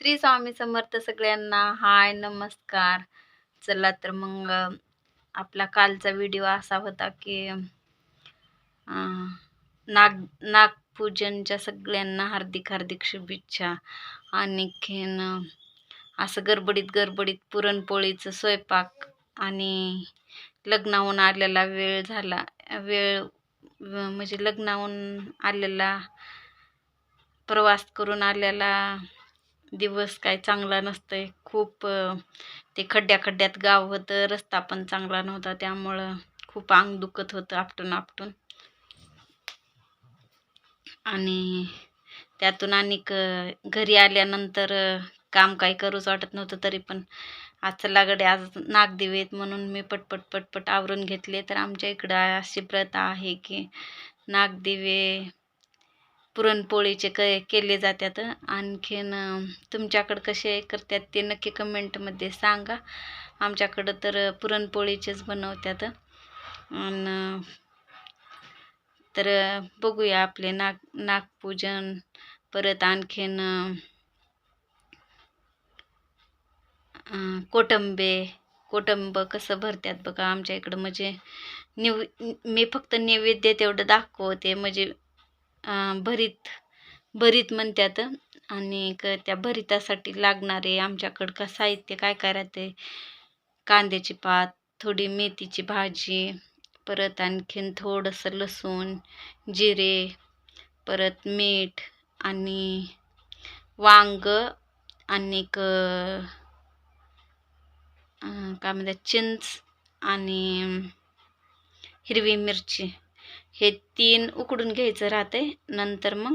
श्री स्वामी समर्थ सगळ्यांना. हाय नमस्कार. चला तर मग आपला कालचा व्हिडिओ असा होता की नाग नागपूजनच्या सगळ्यांना हार्दिक हार्दिक शुभेच्छा. आणखीन असं गडबडीत गडबडीत पुरणपोळीचं स्वयंपाक आणि लग्नाहून आलेला वेळ झाला. वेळ म्हणजे लग्नाहून आलेला प्रवास करून आलेला दिवस काय चांगला नसतंय. खूप ते खड्ड्या खड्ड्यात गाव होतं रस्ता पण चांगला नव्हता. त्यामुळं खूप अंग दुखत होतं आपटून आपटून. आणि त्यातून आणि घरी आल्यानंतर काम काही करूच वाटत नव्हतं तरी पण आज चलागडे आज नागदिवे आहेत म्हणून मी पटपट पटपट आवरून घेतले. तर आमच्या इकडं अशी प्रथा आहे की नागदिवे पुरणपोळीचे क केले जातात. आणखीन तुमच्याकडं कसे करतात ते नक्की कमेंटमध्ये सांगा. आमच्याकडं तर पुरणपोळीचेच बनवतात. आणि तर बघूया आपले नाग नागपूजन परत आणखीन कोटंबे कोटंब कसं भरतात बघा आमच्या इकडं. म्हणजे निव मी फक्त नैवेद्य तेवढं दाखवते. म्हणजे भरीत भरीत म्हणतात आणि क त्या भरितासाठी लागणारे आमच्याकडं का साहित्य काय काय राहते? कांद्याची पात थोडी मेथीची भाजी परत आणखीन थोडंसं लसूण जिरे परत मीठ आणि वांग आणि क काय म्हणतात चिंच आणि हिरवी मिरची. हे तीन उकडून घ्यायचं राहते नंतर मग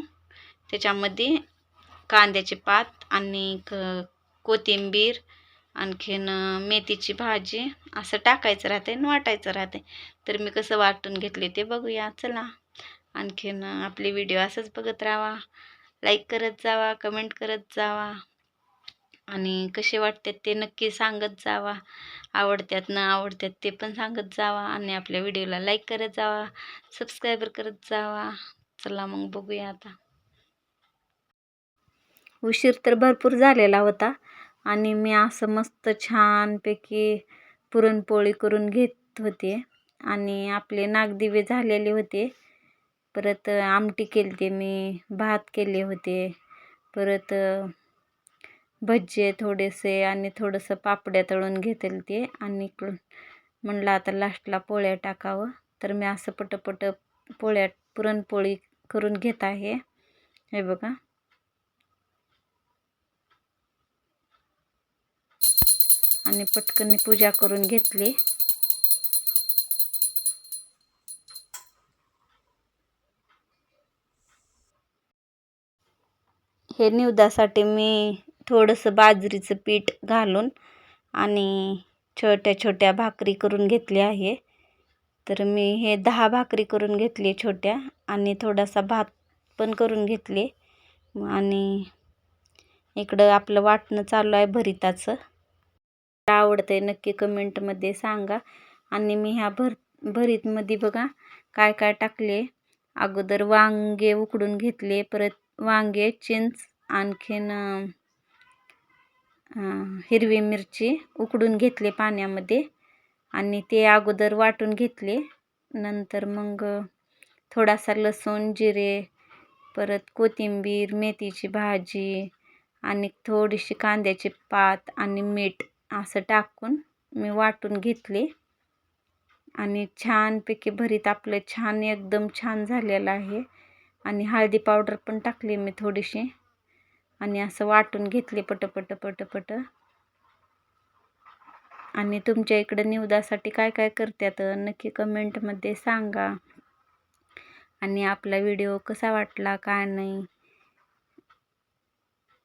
त्याच्यामध्ये कांद्याचे पात आणि क कोथिंबीर आणखीन मेथीची भाजी असं टाकायचं राहते आणि वाटायचं राहते तर मी कसं वाटून घेतले ते बघूया. चला. आणखीन आपले व्हिडिओ असंच बघत राहा लाईक करत जावा कमेंट करत जावा. आणि कसे वाटतात ते नक्की सांगत जावा. आवडतात न आवडतात ते पण सांगत जावा आणि आपल्या व्हिडिओला लाईक करत जावा सबस्क्रायबर करत जावा. चला मग बघूया आता. उशीर तर भरपूर झालेला होता आणि मी असं मस्त छानपैकी पुरणपोळी करून घेत होते आणि आपले नागदिवे झालेले होते. परत आमटी केली ते मी भात केले होते. परत भज्जे थोडेसे आणि थोडंसं पापड्या तळून घेतील ते आणि इकडून म्हणलं आता लास्टला पोळ्या टाकावं. तर मी असं पटपट पोळ्या पुरणपोळी करून घेत आहे. हे बघा. आणि पटकन पूजा करून घेतली. हे निवदासाठी मी थोडंसं बाजरीचं पीठ घालून आणि छोट्या छोट्या भाकरी करून घेतली आहे. तर मी हे दहा भाकरी करून घेतली छोट्या आणि थोडासा भात पण करून घेतले. आणि इकडं आपलं वाटणं चालू आहे भरिताचं. आवडतं आहे नक्की कमेंटमध्ये सांगा. आणि मी ह्या भर भरीतमध्ये बघा काय काय टाकले. अगोदर वांगे उकडून घेतले परत वांगे चिंच आणखीन हिरवी मिरची उकडून घेतले पाण्यामध्ये आणि ते अगोदर वाटून घेतले. नंतर मग थोडासा लसूण जिरे परत कोथिंबीर मेथीची भाजी आणि थोडीशी कांद्याची पात आणि मीठ असं टाकून मी वाटून घेतले. आणि छानपैकी भरीत आपलं छान एकदम छान झालेलं आहे. आणि हळदी पावडर पण टाकली मी थोडीशी. आणि असं वाटून घेतले पटपट पटपट. आणि तुमच्या इकडं निवदासाठी काय काय करतात नक्की कमेंटमध्ये सांगा. आणि आपला व्हिडिओ कसा वाटला काय नाही?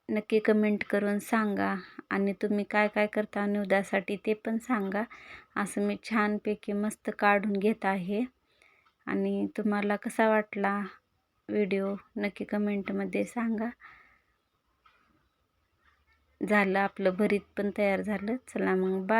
नक्की कमेंट करून सांगा. आणि तुम्ही काय काय करता निवदासाठी ते पण सांगा. असं मी छानपैकी मस्त काढून घेत आहे. आणि तुम्हाला कसा वाटला व्हिडिओ नक्की कमेंटमध्ये सांगा. झालं आपलं भरीत पण तयार झालं. चला मग बा